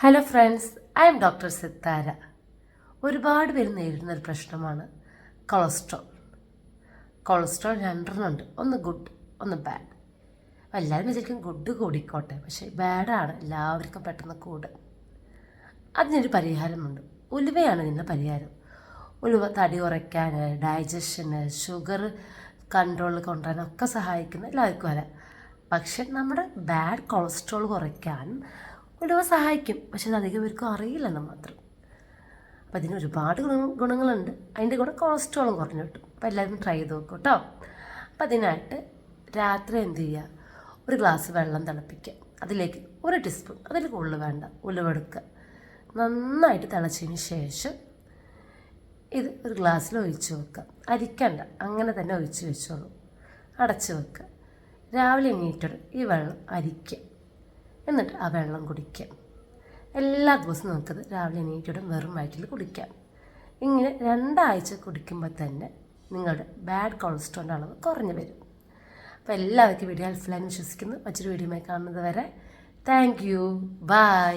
Hello friends I am doctor Sithara ഒരുപാട് പേര് നേരിടുന്ന ഒരു പ്രശ്നമാണ് കൊളസ്ട്രോൾ കൊളസ്ട്രോൾ രണ്ടെണ്ണമുണ്ട്. ഒന്ന് ഗുഡ് ഒന്ന് ബാഡ് എല്ലാവരും വിചാരിക്കും ഗുഡ് കൂടിക്കോട്ടെ. പക്ഷേ ബാഡാണ് എല്ലാവർക്കും പെട്ടെന്ന് കൂടുക അതിനൊരു പരിഹാരമുണ്ട്. ഉലുവയാണ് ഇതിന്റെ പരിഹാരം. ഉലുവ തടി കുറയ്ക്കാൻ ഡൈജഷന് ഷുഗർ കൺട്രോൾ കൊണ്ടുവരാനൊക്കെ സഹായിക്കുന്ന എല്ലാവർക്കും വരാം. പക്ഷെ നമ്മുടെ ബാഡ് കൊളസ്ട്രോൾ കുറയ്ക്കാൻ ഉലുവ സഹായിക്കും. പക്ഷെ അത് അധികം പേർക്കും അറിയില്ലെന്ന് മാത്രം. അപ്പോൾ അതിന് ഒരുപാട് ഗുണ ഗുണങ്ങളുണ്ട്. അതിന്റെ കൂടെ കൊളസ്ട്രോളും കുറഞ്ഞു കിട്ടും. അപ്പോൾ എല്ലാവരും ട്രൈ ചെയ്ത് നോക്കും കേട്ടോ അപ്പോൾ അതിനായിട്ട് രാത്രി എന്ത് ചെയ്യുക ഒരു ഗ്ലാസ് വെള്ളം തിളപ്പിക്കുക. അതിലേക്ക് ഒരു ടീസ്പൂൺ അതിൽ കൂടുതൽ വേണ്ട. ഉലുവെടുക്കുക നന്നായിട്ട് തിളച്ചതിന് ശേഷം ഇത് ഒരു ഗ്ലാസ്സിൽ ഒഴിച്ചു വെക്കുക. അരിക്കണ്ട. അങ്ങനെ തന്നെ ഒഴിച്ച് വെച്ചോളൂ. അടച്ചു വെക്കുക. രാവിലെ എണീറ്റോടെ ഈ വെള്ളം അരിക്കുക. എന്നിട്ട് ആ വെള്ളം കുടിക്കാം. എല്ലാ ദിവസവും നമുക്കത് രാവിലെ എണീറ്റോടെ വെറും വയറ്റിൽ കുടിക്കാം. ഇങ്ങനെ രണ്ടാഴ്ച കുടിക്കുമ്പോൾ തന്നെ നിങ്ങളുടെ ബാഡ് കൊളസ്ട്രോളിന്റെ അളവ് കുറഞ്ഞു വരും. അപ്പോൾ എല്ലാവർക്കും വീഡിയോ ഹെൽപ്ഫുള്ളായി വിശ്വസിക്കുന്നു. മറ്റൊരു വീഡിയോയുമായി കാണുന്നത് വരെ താങ്ക് യു ബൈ